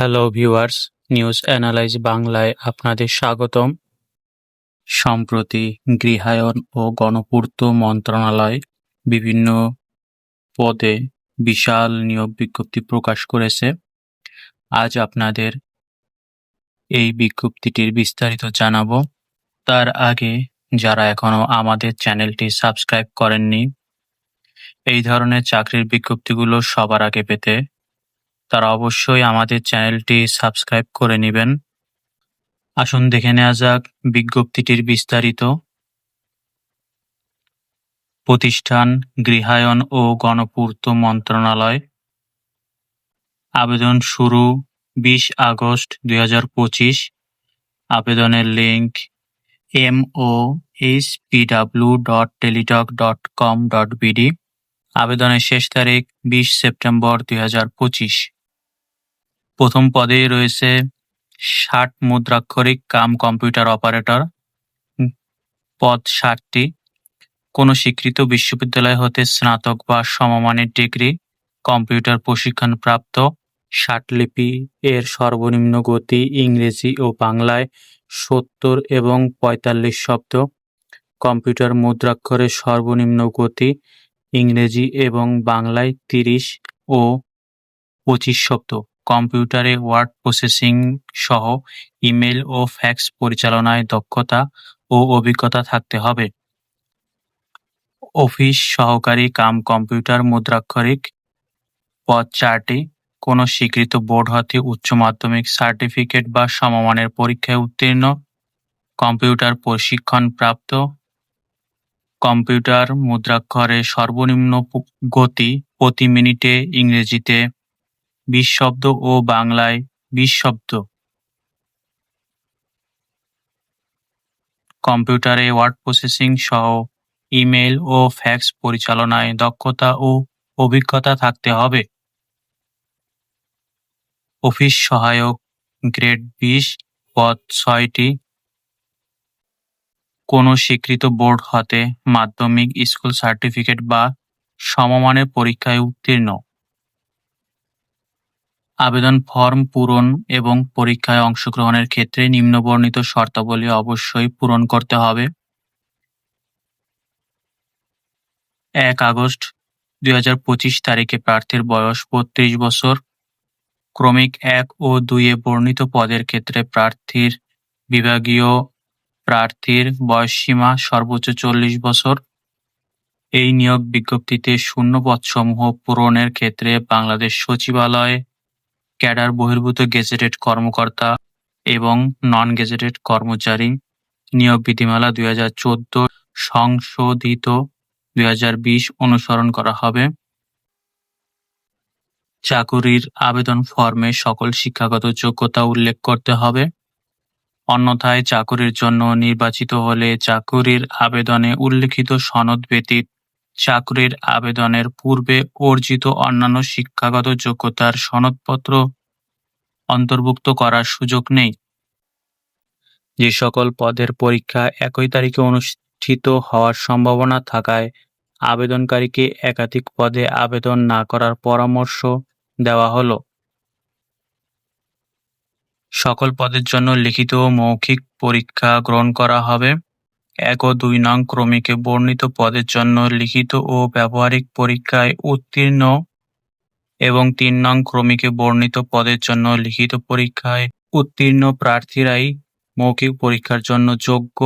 Hello viewers news analyse বাংলায় আপনাদের স্বাগতম। সম্প্রতি গৃহায়ন ও গণপূর্ত মন্ত্রণালয় বিভিন্ন পদে বিশাল নিয়োগ বিজ্ঞপ্তি প্রকাশ করেছে। আজ আপনাদের এই বিজ্ঞপ্তিটির বিস্তারিত জানাব। তার আগে যারা এখনও আমাদের চ্যানেলটি সাবস্ক্রাইব করেননি, এই ধরনের চাকরির বিজ্ঞপ্তিগুলো সবার আগে পেতে তারা অবশ্যই আমাদের চ্যানেলটি সাবস্ক্রাইব করে নেবেন। আসুন দেখে নেওয়া যাক বিজ্ঞপ্তিটির বিস্তারিত। প্রতিষ্ঠান, গৃহায়ন ও গণপূর্ত মন্ত্রণালয়। আবেদন শুরু বিশ আগস্ট দুই হাজার পঁচিশ। আবেদনের link M O H P W dot Teletalk dot com dot BD আবেদনের শেষ তারিখ বিশ সেপ্টেম্বর দুই হাজার পঁচিশ। প্রথম পদেই রয়েছে ষাট মুদ্রাক্ষরিক কাম কম্পিউটার অপারেটর, পদ ষাটটি। কোনো স্বীকৃত বিশ্ববিদ্যালয় হতে স্নাতক বা সমমানের ডিগ্রি, কম্পিউটার প্রশিক্ষণ প্রশিক্ষণপ্রাপ্ত ষাটলিপি এর সর্বনিম্ন গতি ইংরেজি ও বাংলায় সত্তর এবং পঁয়তাল্লিশ শব্দ। কম্পিউটার মুদ্রাক্ষরের সর্বনিম্ন গতি ইংরেজি এবং বাংলায় তিরিশ ও পঁচিশ শব্দ। কম্পিউটারে ওয়ার্ড প্রসেসিং সহ ইমেল ও ফ্যাক্স পরিচালনায় দক্ষতা ও অভিজ্ঞতা থাকতে হবে। অফিস সহকারী কাম কম্পিউটার মুদ্রাক্ষরিক পদ চারটি। কোনো স্বীকৃত বোর্ড হতে উচ্চ মাধ্যমিক সার্টিফিকেট বা সমমানের পরীক্ষায় উত্তীর্ণ। কম্পিউটার প্রশিক্ষণ প্রাপ্ত। কম্পিউটার মুদ্রাক্ষরে সর্বনিম্ন গতি প্রতি মিনিটে ইংরেজিতে বিশ শব্দ ও বাংলায় বিশ শব্দ কম্পিউটারে ওয়ার্ড প্রসেসিং সহ ইমেল ও ফ্যাক্স পরিচালনায় দক্ষতা ও অভিজ্ঞতা থাকতে হবে। অফিস সহায়ক গ্রেড বিশ, পদ ছয়টি। কোনো স্বীকৃত বোর্ড হতে মাধ্যমিক স্কুল সার্টিফিকেট বা সমমানের পরীক্ষায় উত্তীর্ণ। আবেদন ফর্ম পূরণ এবং পরীক্ষায় অংশগ্রহণের ক্ষেত্রে নিম্নবর্ণিত শর্তাবলী অবশ্যই পূরণ করতে হবে। এক আগস্ট দু হাজার পঁচিশ তারিখে প্রার্থীর বয়স বত্রিশ বছর। ক্রমিক এক ও দুইয়ে বর্ণিত পদের ক্ষেত্রে প্রার্থীর বিভাগীয় প্রার্থীর বয়সসীমা সর্বোচ্চ চল্লিশ বছর। এই নিয়োগ বিজ্ঞপ্তিতে শূন্য পদসমূহ পূরণের ক্ষেত্রে বাংলাদেশ সচিবালয় ক্যাডার বহির্ভূত গেজেটেড কর্মকর্তা এবং নন গেজেটেড কর্মচারী নিয়োগ বিধিমালা দুই হাজার চোদ্দ সংশোধিত দুই হাজার বিশ অনুসরণ করা হবে। চাকুরির আবেদন ফর্মে সকল শিক্ষাগত যোগ্যতা উল্লেখ করতে হবে। অন্যথায় চাকুরির জন্য নির্বাচিত হলে চাকুরির আবেদনে উল্লিখিত সনদ ব্যতীত চাকরির আবেদনের পূর্বে অর্জিত অন্যান্য শিক্ষাগত যোগ্যতার সনদপত্র অন্তর্ভুক্ত করার সুযোগ নেই। যে সকল পদের পরীক্ষা একই তারিখে অনুষ্ঠিত হওয়ার সম্ভাবনা থাকায় আবেদনকারীকে একাধিক পদে আবেদন না করার পরামর্শ দেওয়া হলো। সকল পদের জন্য লিখিত ও মৌখিক পরীক্ষা গ্রহণ করা হবে। এক ও দুই নং ক্রমিকে বর্ণিত পদের জন্য লিখিত ও ব্যবহারিক পরীক্ষায় উত্তীর্ণ এবং তিন নং ক্রমিকে বর্ণিত পদের জন্য লিখিত পরীক্ষায় উত্তীর্ণ প্রার্থীরাই মৌখিক পরীক্ষার জন্য যোগ্য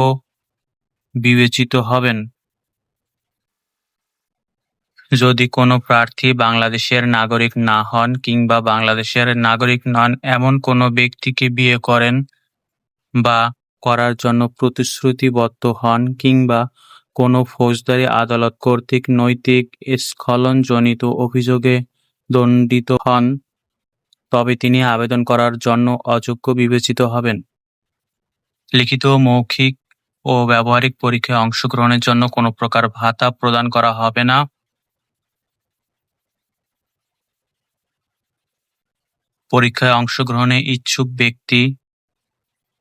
বিবেচিত হবেন। যদি কোনো প্রার্থী বাংলাদেশের নাগরিক না হন কিংবা বাংলাদেশের নাগরিক নন, এমন কোনো ব্যক্তিকে বিয়ে করেন বা করার জন্য প্রতিশ্রুতিবদ্ধ হন কিংবা কোনো ফৌজদারি আদালত কর্তৃক নৈতিক স্খলনজনিত অভিযোগে দণ্ডিত হন, তবে তিনি আবেদন করার জন্য অযোগ্য বিবেচিত হবেন। লিখিত, মৌখিক ও ব্যবহারিক পরীক্ষায় অংশগ্রহণের জন্য কোনো প্রকার ভাতা প্রদান করা হবে না। পরীক্ষায় অংশগ্রহণে ইচ্ছুক ব্যক্তি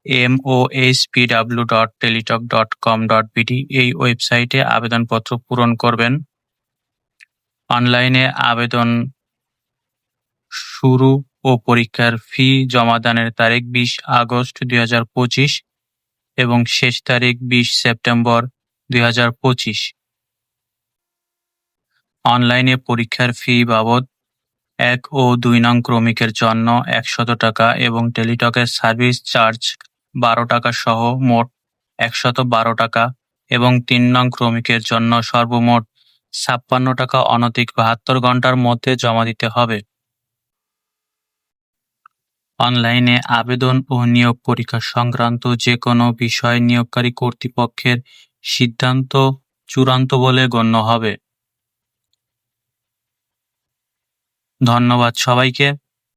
M O H P W dot Teletalk dot com dot BD এই ওয়েবসাইটে আবেদনপত্র পূরণ করবেন। অনলাইনে আবেদন শুরু ও পরীক্ষার ফি জমাদানের তারিখ বিশ আগস্ট দুই হাজার পঁচিশ এবং শেষ তারিখ বিশ সেপ্টেম্বর দুই হাজার পঁচিশ। অনলাইনে পরীক্ষার ফি বাবদ এক ও দুই নং ক্রমিকের জন্য একশত টাকা এবং টেলিটকের সার্ভিস চার্জ বারো টাকা সহ মোট একশত বারো টাকা এবং তিন নং ক্রমিকের জন্য সর্বমোট ছাপ্পান্ন টাকা অনধিক বাহাত্তর ঘণ্টার মধ্যে জমা দিতে হবে। অনলাইনে আবেদন ও নিয়োগ পরীক্ষা সংক্রান্ত যে কোনো বিষয় নিয়োগকারী কর্তৃপক্ষের সিদ্ধান্ত চূড়ান্ত বলে গণ্য হবে। ধন্যবাদ সবাইকে।